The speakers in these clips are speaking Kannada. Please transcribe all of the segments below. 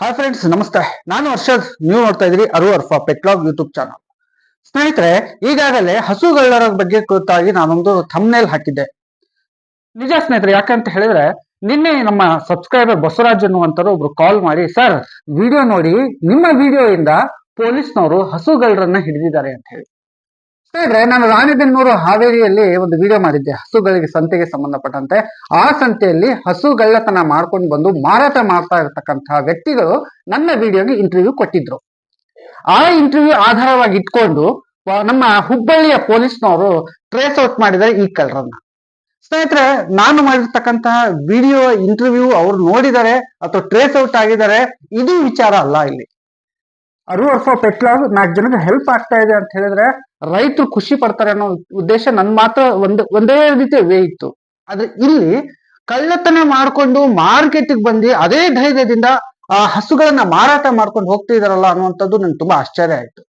ಹಾಯ್ ಫ್ರೆಂಡ್ಸ್ ನಮಸ್ತೆ. ನಾನು ಹರ್ಷದ್. ನೀವು ನೋಡ್ತಾ ಇದ್ರಿ ಅರು ಅರ್ಫಾ ಪೆಟ್ಲಾಗ್ ಯೂಟ್ಯೂಬ್ ಚಾನಲ್ ಸ್ನೇಹಿತರೆ, ಈಗಾಗಲೇ ಹಸುಗಳ್ಳರ ಬಗ್ಗೆ ಕುರಿತಾಗಿ ನಾನೊಂದು ಥಮ್ನೇಲ್ ಹಾಕಿದ್ದೆ. ನಿಜ ಸ್ನೇಹಿತರೆ ಯಾಕಂತ ಹೇಳಿದ್ರೆ, ನಿನ್ನೆ ನಮ್ಮ ಸಬ್ಸ್ಕ್ರೈಬರ್ ಬಸವರಾಜ್ ಅನ್ನುವಂಥವ್ರು ಒಬ್ರು ಕಾಲ್ ಮಾಡಿ ಸರ್ ವಿಡಿಯೋ ನೋಡಿ, ನಿಮ್ಮ ವಿಡಿಯೋ ಇಂದ ಪೊಲೀಸ್ನವರು ಹಸುಗಳ್ಳರನ್ನ ಹಿಡಿದಿದ್ದಾರೆ ಅಂತ ಹೇಳಿ. ಸ್ನೇಹಿತರೆ, ನಾನು ರಾಣಿಬೆನ್ನೂರು ಹಾವೇರಿಯಲ್ಲಿ ಒಂದು ವಿಡಿಯೋ ಮಾಡಿದ್ದೆ. ಹಸುಗಳಿಗೆ ಸಂತೆಗೆ ಸಂಬಂಧಪಟ್ಟಂತೆ. ಆ ಸಂತೆಯಲ್ಲಿ ಹಸುಗಳ್ಳತನ ಮಾಡ್ಕೊಂಡು ಬಂದು ಮಾರಾಟ ಮಾಡ್ತಾ ಇರತಕ್ಕಂತಹ ವ್ಯಕ್ತಿಗಳು ನನ್ನ ವಿಡಿಯೋಗೆ ಇಂಟರ್ವ್ಯೂ ಕೊಟ್ಟಿದ್ರು. ಆ ಇಂಟರ್ವ್ಯೂ ಆಧಾರವಾಗಿ ಇಟ್ಕೊಂಡು ನಮ್ಮ ಹುಬ್ಬಳ್ಳಿಯ ಪೊಲೀಸ್ನವರು ಟ್ರೇಸ್ ಔಟ್ ಮಾಡಿದ್ದಾರೆ ಈ ಕಳ್ಳರನ್ನ. ಸ್ನೇಹಿತರೆ, ನಾನು ಮಾಡಿರ್ತಕ್ಕಂತಹ ವಿಡಿಯೋ ಇಂಟರ್ವ್ಯೂ ಅವರು ನೋಡಿದ್ದಾರೆ ಅಥವಾ ಟ್ರೇಸ್ ಔಟ್ ಆಗಿದ್ದಾರೆ, ಇದು ವಿಚಾರ ಅಲ್ಲ ಇಲ್ಲಿ. ಅರು ಅರ್ಫೋ ಪೆಟ್ಲಾಗ್ ನಾಲ್ಕು ಜನಕ್ಕೆ ಹೆಲ್ಪ್ ಆಗ್ತಾ ಇದೆ ಅಂತ ಹೇಳಿದ್ರೆ ರೈತರು ಖುಷಿ ಪಡ್ತಾರೆ ಅನ್ನೋ ಉದ್ದೇಶ ನನ್ ಮಾತ್ರ ಒಂದ್, ಒಂದೇ ರೀತಿ ವೇ ಇತ್ತು. ಆದ್ರೆ ಇಲ್ಲಿ ಕಳ್ಳತನ ಮಾಡ್ಕೊಂಡು ಮಾರ್ಕೆಟ್ಗೆ ಬಂದು ಅದೇ ಧೈರ್ಯದಿಂದ, ಆ, ಹಸುಗಳನ್ನ ಮಾರಾಟ ಮಾಡ್ಕೊಂಡು ಹೋಗ್ತಿದಾರಲ್ಲ ಅನ್ನುವಂಥದ್ದು ನನ್ಗೆ ತುಂಬಾ ಆಶ್ಚರ್ಯ ಆಯ್ತು.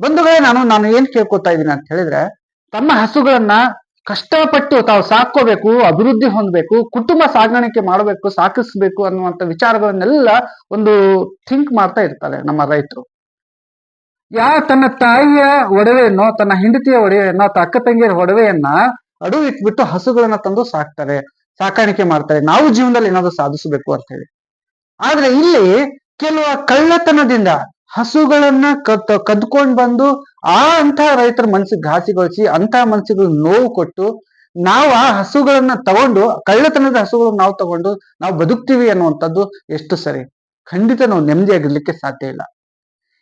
ಬಂಧುಗಳೇ, ನಾನು ನಾನು ಏನ್ ಕೇಳ್ಕೊತಾ ಇದ್ದೀನಿ ಅಂತ ಹೇಳಿದ್ರೆ, ತಮ್ಮ ಹಸುಗಳನ್ನ ಕಷ್ಟಪಟ್ಟು ತಾವು ಸಾಕೋಬೇಕು ಅಭಿವೃದ್ಧಿ ಹೊಂದಬೇಕು, ಕುಟುಂಬ ಸಾಗಾಣಿಕೆ ಮಾಡಬೇಕು, ಸಾಕಿಸ್ಬೇಕು ಅನ್ನುವಂಥ ವಿಚಾರಗಳನ್ನೆಲ್ಲ ಒಂದು ಥಿಂಕ್ ಮಾಡ್ತಾ ಇರ್ತಾರೆ ನಮ್ಮ ರೈತರು. ಯಾ ತನ್ನ ತಾಯಿಯ ಒಡವೆಯನ್ನು, ತನ್ನ ಹೆಂಡತಿಯ ಒಡವೆಯನ್ನ ಅಕ್ಕ ತಂಗಿಯರ ಒಡವೆಯನ್ನ ಅಡು ಇಟ್ಬಿಟ್ಟು ಹಸುಗಳನ್ನ ತಂದು ಸಾಕ್ತಾರೆ, ಸಾಕಾಣಿಕೆ ಮಾಡ್ತಾರೆ. ನಾವು ಜೀವನದಲ್ಲಿ ಏನಾದ್ರು ಸಾಧಿಸಬೇಕು ಅಂತ ಹೇಳಿ. ಆದ್ರೆ ಇಲ್ಲಿ ಕೆಲವು ಕಳ್ಳತನದಿಂದ ಹಸುಗಳನ್ನ ಕದ್ದು ಕದ್ಕೊಂಡ್ ಬಂದು ಆ ಅಂತ ರೈತರ ಮನಸ್ಸಿಗೆ ಘಾಸಿಗೊಳಿಸಿ ಅಂತ ಮನಸ್ಸಿಗೆ ನೋವು ಕೊಟ್ಟು ನಾವು ಆ ಹಸುಗಳನ್ನ ತಗೊಂಡು ಕಳ್ಳತನದ ಹಸುಗಳನ್ನ ನಾವು ತಗೊಂಡು ನಾವು ಬದುಕ್ತೀವಿ ಅನ್ನುವಂಥದ್ದು ಎಷ್ಟು ಸರಿ. ಖಂಡಿತ ನಾವು ನೆಮ್ಮದಿಯಾಗಿರ್ಲಿಕ್ಕೆ ಸಾಧ್ಯ ಇಲ್ಲ.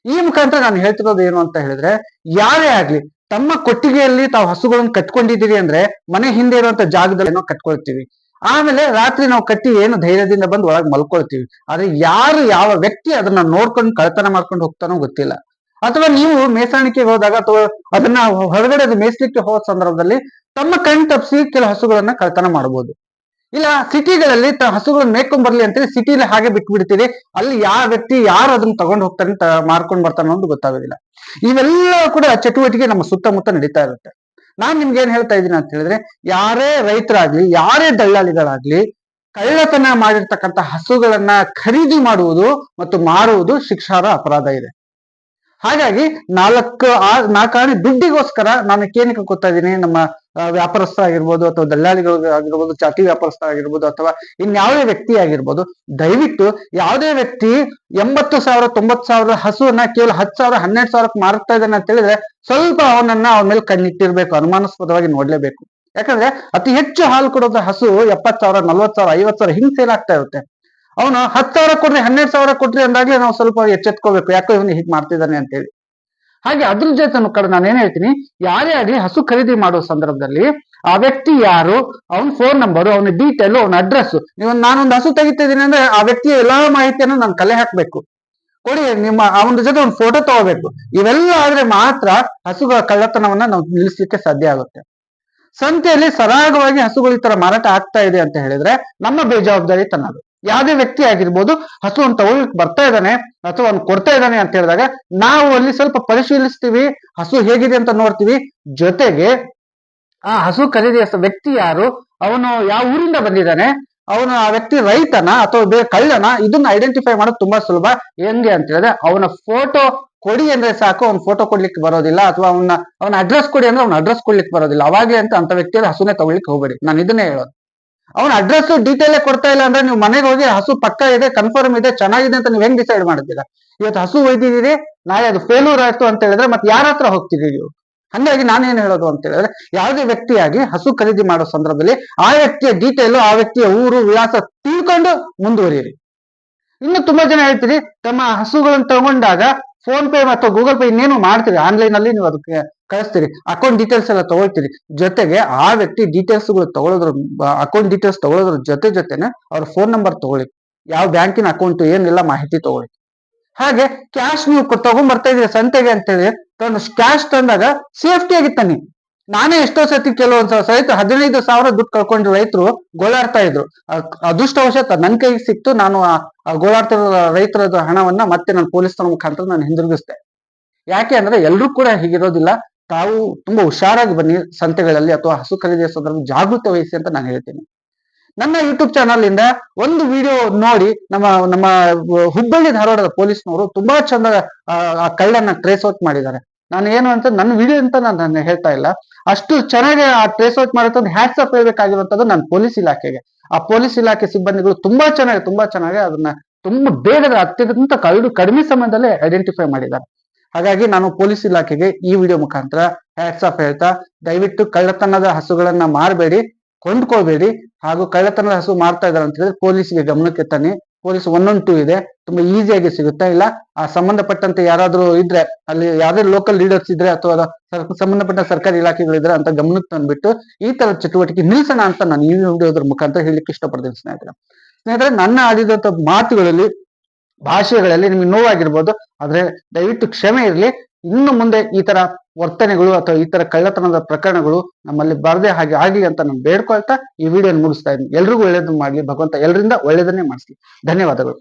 ಈ ಮುಖಾಂತರ ನಾನು ಹೇಳ್ತಿರೋದು ಏನು ಅಂತ ಹೇಳಿದ್ರೆ, ಯಾರೇ ಆಗ್ಲಿ ತಮ್ಮ ಕೊಟ್ಟಿಗೆಯಲ್ಲಿ ತಾವು ಹಸುಗಳನ್ನ ಕಟ್ಕೊಂಡಿದ್ದೀರಿ ಅಂದ್ರೆ ಮನೆ ಹಿಂದೆ ಇರುವಂತ ಜಾಗದಲ್ಲಿ ಏನೋ ಕಟ್ಕೊಳ್ತೀವಿ. ಆಮೇಲೆ ರಾತ್ರಿ ನಾವು ಕಟ್ಟಿ ಏನು ಧೈರ್ಯದಿಂದ ಬಂದು ಒಳಗೆ ಮಲ್ಕೊಳ್ತೀವಿ. ಆದ್ರೆ ಯಾರು ಯಾವ ವ್ಯಕ್ತಿ ಅದನ್ನ ನೋಡ್ಕೊಂಡು ಕಳ್ತನ ಮಾಡ್ಕೊಂಡು ಹೋಗ್ತಾನೋ ಗೊತ್ತಿಲ್ಲ. ಅಥವಾ ನೀವು ಮೇಸಾಣಿಕೆಗೆ ಹೋದಾಗ ಅಥವಾ ಅದನ್ನ ಹೊರಗಡೆ ಮೇಯಿಸ್ಲಿಕ್ಕೆ ಹೋದ ಸಂದರ್ಭದಲ್ಲಿ ತಮ್ಮ ಕಣ್ ತಪ್ಪಿಸಿ ಕೆಲ ಹಸುಗಳನ್ನ ಕಳ್ತನ ಮಾಡಬಹುದು. ಇಲ್ಲ, ಸಿಟಿಗಳಲ್ಲಿ ತ ಹಸುಗಳನ್ನ ಮೇಯ್ಕೊಂಡ್ ಬರ್ಲಿ ಅಂತೇಳಿ ಸಿಟಿಲಿ ಹಾಗೆ ಬಿಟ್ಬಿಡ್ತೀರಿ, ಅಲ್ಲಿ ಯಾವ ವ್ಯಕ್ತಿ ಯಾರು ಅದನ್ನ ತಗೊಂಡು ಹೋಗ್ತಾನೆ ಮಾರ್ಕೊಂಡ್ ಬರ್ತಾನೆ ಅನ್ನೋದು ಗೊತ್ತಾಗೋದಿಲ್ಲ. ಇವೆಲ್ಲ ಕೂಡ ಚಟುವಟಿಕೆ ನಮ್ಮ ಸುತ್ತಮುತ್ತ ನಡೀತಾ ಇರುತ್ತೆ. ನಾನ್ ನಿಮ್ಗೆ ಏನ್ ಹೇಳ್ತಾ ಇದ್ದೀನಿ ಅಂತ ಹೇಳಿದ್ರೆ, ಯಾರೇ ರೈತರಾಗ್ಲಿ, ಯಾರೇ ದಳ್ಳಾಳಿಗಳಾಗ್ಲಿ ಕಳ್ಳತನ ಮಾಡಿರ್ತಕ್ಕಂಥ ಹಸುಗಳನ್ನ ಖರೀದಿ ಮಾಡುವುದು ಮತ್ತು ಮಾರುವುದು ಶಿಕ್ಷಾರ ಅಪರಾಧ ಇದೆ. ಹಾಗಾಗಿ ನಾಲ್ಕು ಆ ನಾಲ್ಕಾಣೆ ದುಡ್ಡಿಗೋಸ್ಕರ ನಾನು ಏನಕ್ಕೆ ಕೂತಾ ಇದ್ದೀನಿ. ನಮ್ಮ ವ್ಯಾಪಾರಸ್ಥ ಆಗಿರ್ಬೋದು ಅಥವಾ ದಲ್ಲಾಳಿಗಳು ಆಗಿರ್ಬೋದು ಚಾಟಿ ವ್ಯಾಪಾರಸ್ಥರಾಗಿರ್ಬೋದು ಅಥವಾ ಇನ್ಯಾವುದೇ ವ್ಯಕ್ತಿ ಆಗಿರ್ಬೋದು, ದಯವಿಟ್ಟು ಯಾವುದೇ ವ್ಯಕ್ತಿ ಎಂಬತ್ತು ಸಾವಿರ, ತೊಂಬತ್ತು ಸಾವಿರ ಹಸುವನ್ನ ಕೇವಲ ಹತ್ತು ಸಾವಿರ, ಹನ್ನೆರಡು ಸಾವಿರಕ್ಕೆ ಮಾರುತ್ತಾ ಇದ್ದಾನೆ ಅಂತ ಹೇಳಿದ್ರೆ ಸ್ವಲ್ಪ ಅವನನ್ನ ಅವನ ಮೇಲೆ ಕಣ್ಣಿಟ್ಟಿರ್ಬೇಕು, ಅನುಮಾನಾಸ್ಪದವಾಗಿ ನೋಡ್ಲೇಬೇಕು. ಯಾಕಂದ್ರೆ ಅತಿ ಹೆಚ್ಚು ಹಾಲು ಕೊಡೋದ ಹಸು ಎಪ್ಪತ್ತು ಸಾವಿರ, ನಲ್ವತ್ತು ಸಾವಿರ, ಐವತ್ತು ಸಾವಿರ ಹಿಂಗ್ ಸೇಲ್ ಆಗ್ತಾ ಇರುತ್ತೆ. ಅವನು ಹತ್ತು ಸಾವಿರ ಕೊಡ್ರಿ, ಹನ್ನೆರಡು ಸಾವಿರ ಕೊಡ್ರಿ ಅಂದಾಗ್ಲೇ ನಾವು ಸ್ವಲ್ಪ ಎಚ್ಚೆತ್ಕೋಬೇಕು ಯಾಕೋ ಇವನು ಹೀಗೆ ಮಾಡ್ತಿದ್ದಾನೆ ಅಂತ ಹೇಳಿ ಹಾಗೆ ಅದ್ರ ಜೊತೆ ಕಡೆ ನಾನು ಏನ್ ಹೇಳ್ತೀನಿ, ಯಾರೇ ಆಗಲಿ ಹಸು ಖರೀದಿ ಮಾಡೋ ಸಂದರ್ಭದಲ್ಲಿ ಆ ವ್ಯಕ್ತಿ ಯಾರು, ಅವನ ಫೋನ್ ನಂಬರು ಅವನ ಡೀಟೇಲು ಅವನ ಅಡ್ರೆಸ್ ನೀವು ನಾನೊಂದು ಹಸು ತೆಗಿತಿದ್ದೀನಿ ಅಂದ್ರೆ ಆ ವ್ಯಕ್ತಿಯ ಎಲ್ಲಾ ಮಾಹಿತಿಯನ್ನು ನಾನು ಕಲೆ ಹಾಕ್ಬೇಕು. ಕೊಡಿ, ನಿಮ್ಮ ಅವನ ಜೊತೆ ಒಂದು ಫೋಟೋ ತಗೋಬೇಕು. ಇವೆಲ್ಲ ಆದ್ರೆ ಮಾತ್ರ ಹಸುಗಳ ಕಳ್ಳತನವನ್ನ ನಾವು ನಿಲ್ಲಿಸ್ಲಿಕ್ಕೆ ಸಾಧ್ಯ ಆಗುತ್ತೆ. ಸಂತೆಯಲ್ಲಿ ಸರಾಗವಾಗಿ ಹಸುಗಳು ಈ ತರ ಮಾರಾಟ ಆಗ್ತಾ ಇದೆ ಅಂತ ಹೇಳಿದ್ರೆ ನಮ್ಮ ಬೇಜವಾಬ್ದಾರಿ ತನ್ನದು. ಯಾವುದೇ ವ್ಯಕ್ತಿ ಆಗಿರ್ಬೋದು ಹಸುವನ್ನು ತಗೊಳ್ಳಿಕ್ ಬರ್ತಾ ಇದ್ದಾನೆ ಅಥವಾ ಅವ್ನು ಕೊಡ್ತಾ ಇದ್ದಾನೆ ಅಂತ ಹೇಳಿದಾಗ ನಾವು ಅಲ್ಲಿ ಸ್ವಲ್ಪ ಪರಿಶೀಲಿಸ್ತೀವಿ, ಹಸು ಹೇಗಿದೆ ಅಂತ ನೋಡ್ತೀವಿ. ಜೊತೆಗೆ ಆ ಹಸು ಖರೀದಿಯ ವ್ಯಕ್ತಿ ಯಾರು? ಅವನು ಯಾವ ಊರಿಂದ ಬಂದಿದ್ದಾನೆ? ಅವನು ಆ ವ್ಯಕ್ತಿ ರೈತನ ಅಥವಾ ಬೇರೆ ಕಳ್ಳನ? ಇದನ್ನ ಐಡೆಂಟಿಫೈ ಮಾಡೋದು ತುಂಬಾ ಸುಲಭ. ಹೆಂಗೆ ಅಂತ ಹೇಳಿದ್ರೆ ಅವನ ಫೋಟೋ ಕೊಡಿ ಅಂದ್ರೆ ಸಾಕು, ಅವ್ನ ಫೋಟೋ ಕೊಡ್ಲಿಕ್ಕೆ ಬರೋದಿಲ್ಲ ಅಥವಾ ಅವನ ಅವನ ಅಡ್ರೆಸ್ ಕೊಡಿ ಅಂದ್ರೆ ಅವ್ನ ಅಡ್ರೆಸ್ ಕೊಡ್ಲಿಕ್ಕೆ ಬರೋದಿಲ್ಲ. ಅವಾಗಲೇ ಅಂತ ಅಂತ ವ್ಯಕ್ತಿಯಲ್ಲಿ ಹಸುನೇ ತಗೊಳ್ಳಿಕ್ಕೆ ಹೋಗ್ಬೇಡಿ. ನಾನು ಇದನ್ನೇ ಹೇಳೋದು. ಅವನ ಅಡ್ರೆಸ್ ಡೀಟೇಲ್ ಕೊಡ್ತಾ ಇಲ್ಲ ಅಂದ್ರೆ ನೀವು ಮನೆಗೆ ಹೋಗಿ ಹಸು ಪಕ್ಕ ಇದೆ ಕನ್ಫರ್ಮ್ ಇದೆ, ಚೆನ್ನಾಗಿದೆ ಅಂತ ನೀವು ಹೆಂಗ್ ಡಿಸೈಡ್ ಮಾಡಿದ್ದೀರಾ ಇವತ್ತು ಹಸು ಒಯ್ದಿದ್ದೀರಿ, ನಾಳೆ ಅದು ಫೇಲ್ಯೂರ್ ಆಯ್ತು ಅಂತ ಹೇಳಿದ್ರೆ ಮತ್ತೆ ಯಾರ ಹತ್ರ ಹೋಗ್ತೀರಿ ನೀವು? ಹಂಗಾಗಿ ನಾನೇನ್ ಹೇಳೋದು ಅಂತ ಹೇಳಿದ್ರೆ, ಯಾವುದೇ ವ್ಯಕ್ತಿಯಾಗಿ ಹಸು ಖರೀದಿ ಮಾಡೋ ಸಂದರ್ಭದಲ್ಲಿ ಆ ವ್ಯಕ್ತಿಯ ಡೀಟೇಲು ಆ ವ್ಯಕ್ತಿಯ ಊರು, ವಿಳಾಸ ತಿಳ್ಕೊಂಡು ಮುಂದುವರಿಯಿರಿ. ಇನ್ನು ತುಂಬಾ ಜನ ಹೇಳ್ತೀರಿ, ತಮ್ಮ ಹಸುಗಳನ್ನು ತಗೊಂಡಾಗ ಫೋನ್ ಪೇ ಮತ್ತು ಗೂಗಲ್ ಪೇ ಇನ್ನೇನು ಮಾಡ್ತೀರಿ? ಆನ್ಲೈನ್ ಅಲ್ಲಿ ನೀವು ಅದಕ್ಕೆ ಕಳಿಸ್ತೀರಿ. ಅಕೌಂಟ್ ಡೀಟೇಲ್ಸ್ ಎಲ್ಲ ತಗೊಳ್ತೀರಿ. ಜೊತೆಗೆ ಆ ವ್ಯಕ್ತಿ ಡೀಟೇಲ್ಸ್ಗಳು ತಗೊಳ್ಳೋದ್ರ ಅಕೌಂಟ್ ಡೀಟೇಲ್ಸ್ ತಗೊಳ್ಳೋದ್ರ ಜೊತೆ ಜೊತೆನೆ ಅವ್ರ ಫೋನ್ ನಂಬರ್ ತಗೊಳ್ಳಿ. ಯಾವ ಬ್ಯಾಂಕಿನ ಅಕೌಂಟ್ ಏನೆಲ್ಲ ಮಾಹಿತಿ ತಗೊಳ್ಳಿ. ಹಾಗೆ ಕ್ಯಾಶ್ ನೀವು ತಗೊಂಡ್ ಬರ್ತಾ ಇದ್ರಿ ಸಂತೆಗೆ ಅಂತೇಳಿ ತಂದು ಕ್ಯಾಶ್ ತಂದಾಗ ಸೇಫ್ಟಿ ಆಗಿ ತನ್ನಿ. ನಾನೇ ಎಷ್ಟೋ ಸತಿ ಕೆಲವೊಂದ್ ಸಹಿತ ಹದಿನೈದು ಸಾವಿರ ದುಡ್ಡು ಕಳ್ಕೊಂಡು ರೈತರು ಗೋಳಾಡ್ತಾ ಇದ್ರು. ಅದೃಷ್ಟವಶಾತ್ ನನ್ ಕೈಗೆ ಸಿಕ್ತು, ನಾನು ಆ ಗೋಳಾಡ್ತಿರೋ ರೈತರ ಹಣವನ್ನ ಮತ್ತೆ ನಾನು ಪೊಲೀಸರ ಮುಖಾಂತರ ನಾನು ಹಿಂದಿರುಗಿಸ್ದೆ. ಯಾಕೆ ಅಂದ್ರೆ ಎಲ್ರೂ ಕೂಡ ಹೀಗಿರೋದಿಲ್ಲ. ತಾವು ತುಂಬಾ ಹುಷಾರಾಗಿ ಬನ್ನಿ, ಸಂತೆಗಳಲ್ಲಿ ಅಥವಾ ಹಸು ಖರೀದಿಯ ಸಂದರ್ಭ ಜಾಗೃತಿ ವಹಿಸಿ ಅಂತ ನಾನು ಹೇಳ್ತೀನಿ. ನನ್ನ ಯೂಟ್ಯೂಬ್ ಚಾನಲ್ ಇಂದ ಒಂದು ವಿಡಿಯೋ ನೋಡಿ ನಮ್ಮ ನಮ್ಮ ಹುಬ್ಬಳ್ಳಿ ಧಾರವಾಡದ ಪೊಲೀಸ್ನವರು ತುಂಬಾ ಚಂದ, ಆ ಕಳ್ಳನ್ನ ಟ್ರೇಸ್ ಔಟ್ ಮಾಡಿದ್ದಾರೆ. ನಾನು ಏನು ಅಂತ ನನ್ನ ವಿಡಿಯೋ ಅಂತ ನಾನು ನಾನು ಹೇಳ್ತಾ ಇಲ್ಲ. ಅಷ್ಟು ಚೆನ್ನಾಗಿ ಆ ಟ್ರೇಸ್ ಔಟ್ ಮಾಡಿರೋದು ಹ್ಯಾಟ್ಸ್ ಅಪ್ ಹೇಳ್ಬೇಕಾಗಿರುವಂತದ್ದು ನನ್ನ ಪೊಲೀಸ್ ಇಲಾಖೆಗೆ. ಆ ಪೊಲೀಸ್ ಇಲಾಖೆ ಸಿಬ್ಬಂದಿಗಳು ತುಂಬಾ ಚೆನ್ನಾಗಿ ತುಂಬಾ ಚೆನ್ನಾಗಿ ಅದನ್ನ ತುಂಬಾ ಬೇಗದ ಅತ್ಯಂತ ಕಡು ಕಡಿಮೆ ಸಮಯದಲ್ಲೇ ಐಡೆಂಟಿಫೈ ಮಾಡಿದ್ದಾರೆ. ಹಾಗಾಗಿ ನಾನು ಪೊಲೀಸ್ ಇಲಾಖೆಗೆ ಈ ವಿಡಿಯೋ ಮುಖಾಂತರ ಹ್ಯಾಟ್ಸ್ ಆಫ್ ಹೇಳ್ತಾ, ದಯವಿಟ್ಟು ಕಳ್ಳತನದ ಹಸುಗಳನ್ನ ಮಾರಬೇಡಿ ಕೊಂಡ್ಕೋಬೇಡಿ ಹಾಗೂ ಕಳ್ಳತನದ ಹಸು ಮಾರ್ತಾ ಇದ್ದಾರೆ ಅಂತ ಹೇಳಿದ್ರೆ ಪೊಲೀಸ್ಗೆ ಗಮನಕ್ಕೆ ತನ್ನಿ. ಪೊಲೀಸ್ ಒನ್ ಒನ್ ಟೂ ಇದೆ, ತುಂಬಾ ಈಸಿಯಾಗಿ ಸಿಗುತ್ತೆ ಇಲ್ಲ? ಆ ಸಂಬಂಧಪಟ್ಟಂತೆ ಯಾರಾದ್ರೂ ಇದ್ರೆ, ಅಲ್ಲಿ ಯಾವ್ದೇ ಲೋಕಲ್ ಲೀಡರ್ಸ್ ಇದ್ರೆ ಅಥವಾ ಸಂಬಂಧಪಟ್ಟ ಸರ್ಕಾರಿ ಇಲಾಖೆಗಳಿದ್ರೆ ಅಂತ ಗಮನಕ್ಕೆ ತಂದ್ಬಿಟ್ಟು ಈ ತರ ಚಟುವಟಿಕೆ ನಿಲ್ಸೋಣ ಅಂತ ನಾನು ಈ ವಿಡಿಯೋದ್ರ ಮುಖಾಂತರ ಹೇಳಲಿಕ್ಕೆ ಇಷ್ಟಪಡ್ತೀನಿ ಸ್ನೇಹಿತರೆ. ಸ್ನೇಹಿತರೆ, ನನ್ನ ಆಡಿದಂತ ಮಾತುಗಳಲ್ಲಿ, ಭಾಷೆಗಳಲ್ಲಿ ನಿಮ್ಗೆ ನೋವಾಗಿರ್ಬೋದು, ಆದ್ರೆ ದಯವಿಟ್ಟು ಕ್ಷಮೆ ಇರಲಿ. ಇನ್ನು ಮುಂದೆ ಈ ತರ ವರ್ತನೆಗಳು ಅಥವಾ ಈ ತರ ಕಳ್ಳತನದ ಪ್ರಕರಣಗಳು ನಮ್ಮಲ್ಲಿ ಬರದೇ ಹಾಗೆ ಆಗ್ಲಿ ಅಂತ ನಾನು ಬೇಡ್ಕೊಳ್ತಾ ಈ ವಿಡಿಯೋ ಮುಗಿಸ್ತಾ ಇದ್ದೀನಿ. ಎಲ್ರಿಗೂ ಒಳ್ಳೇದು ಮಾಡ್ಲಿ. ಭಗವಂತ ಎಲ್ಲರಿಂದ ಒಳ್ಳೇದನ್ನೇ ಮಾಡಿಸ್ಲಿ. ಧನ್ಯವಾದಗಳು.